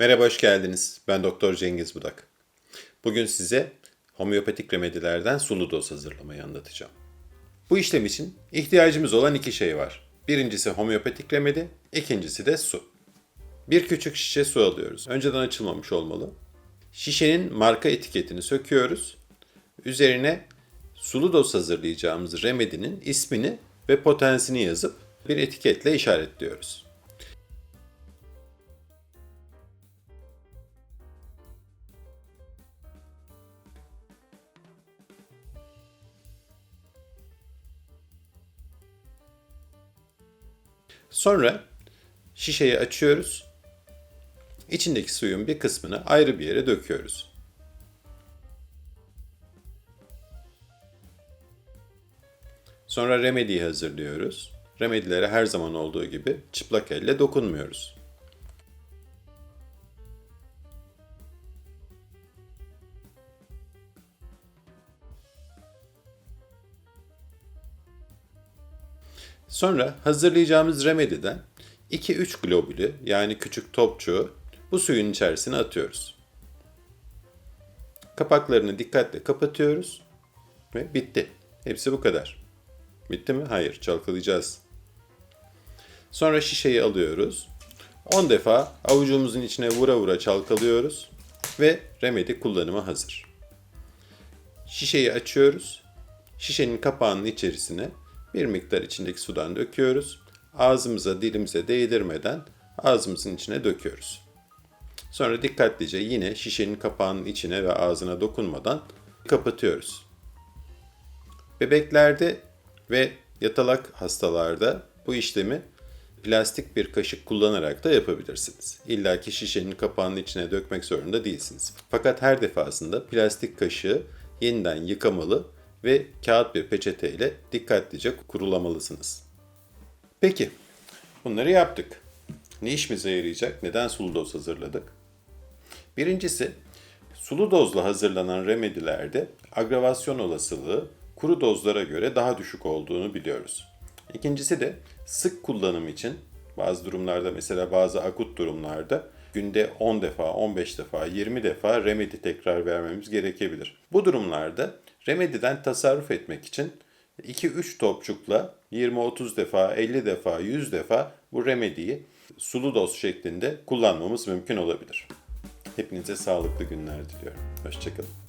Merhaba, hoş geldiniz. Ben Doktor Cengiz Budak. Bugün size homeopatik remedilerden sulu doz hazırlamayı anlatacağım. Bu işlem için ihtiyacımız olan iki şey var. Birincisi homeopatik remedi, ikincisi de su. Bir küçük şişe su alıyoruz. Önceden açılmamış olmalı. Şişenin marka etiketini söküyoruz. Üzerine sulu doz hazırlayacağımız remedinin ismini ve potensini yazıp bir etiketle işaretliyoruz. Sonra şişeyi açıyoruz. İçindeki suyun bir kısmını ayrı bir yere döküyoruz. Sonra remediyi hazırlıyoruz. Remedilere her zaman olduğu gibi çıplak elle dokunmuyoruz. Sonra hazırlayacağımız remediden 2-3 globülü yani küçük topçuğu bu suyun içerisine atıyoruz. Kapaklarını dikkatle kapatıyoruz ve bitti. Hepsi bu kadar. Bitti mi? Hayır, çalkalayacağız. Sonra şişeyi alıyoruz. 10 defa avucumuzun içine vura vura çalkalıyoruz ve remedi kullanıma hazır. Şişeyi açıyoruz. Şişenin kapağının içerisine bir miktar içindeki sudan döküyoruz. Ağzımıza, dilimize değdirmeden ağzımızın içine döküyoruz. Sonra dikkatlice yine şişenin kapağının içine ve ağzına dokunmadan kapatıyoruz. Bebeklerde ve yatalak hastalarda bu işlemi plastik bir kaşık kullanarak da yapabilirsiniz. İlla ki şişenin kapağının içine dökmek zorunda değilsiniz. Fakat her defasında plastik kaşığı yeniden yıkamalı ve kağıt bir peçeteyle dikkatlice kurulamalısınız. Peki, bunları yaptık. Ne işimize yarayacak? Neden sulu doz hazırladık? Birincisi, sulu dozla hazırlanan remedilerde agravasyon olasılığı kuru dozlara göre daha düşük olduğunu biliyoruz. İkincisi de sık kullanım için bazı durumlarda mesela bazı akut durumlarda günde 10 defa, 15 defa, 20 defa remedi tekrar vermemiz gerekebilir. Bu durumlarda remediden tasarruf etmek için 2-3 topçukla 20-30 defa, 50 defa, 100 defa bu remediyi sulu doz şeklinde kullanmamız mümkün olabilir. Hepinize sağlıklı günler diliyorum. Hoşçakalın.